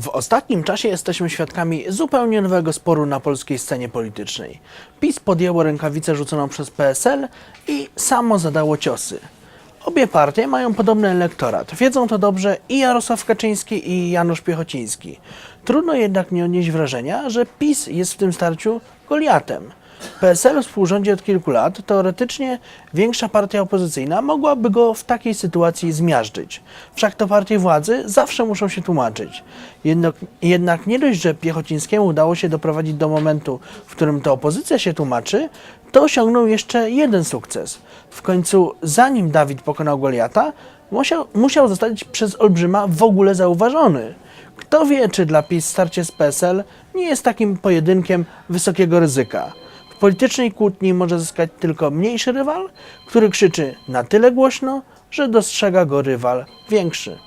W ostatnim czasie jesteśmy świadkami zupełnie nowego sporu na polskiej scenie politycznej. PiS podjęło rękawicę rzuconą przez PSL i samo zadało ciosy. Obie partie mają podobny elektorat. Wiedzą to dobrze i Jarosław Kaczyński i Janusz Piechociński. Trudno jednak nie odnieść wrażenia, że PiS jest w tym starciu Goliatem. PSL współrządzi od kilku lat, teoretycznie większa partia opozycyjna mogłaby go w takiej sytuacji zmiażdżyć. Wszak to partie władzy zawsze muszą się tłumaczyć. Jednak, jednak nie dość, że Piechocińskiemu udało się doprowadzić do momentu, w którym to opozycja się tłumaczy, to osiągnął jeszcze jeden sukces. W końcu, zanim Dawid pokonał Goliata, musiał, musiał zostać przez Olbrzyma w ogóle zauważony. Kto wie, czy dla PiS starcie z PSL nie jest takim pojedynkiem wysokiego ryzyka. Politycznej kłótni może zyskać tylko mniejszy rywal, który krzyczy na tyle głośno, że dostrzega go rywal większy.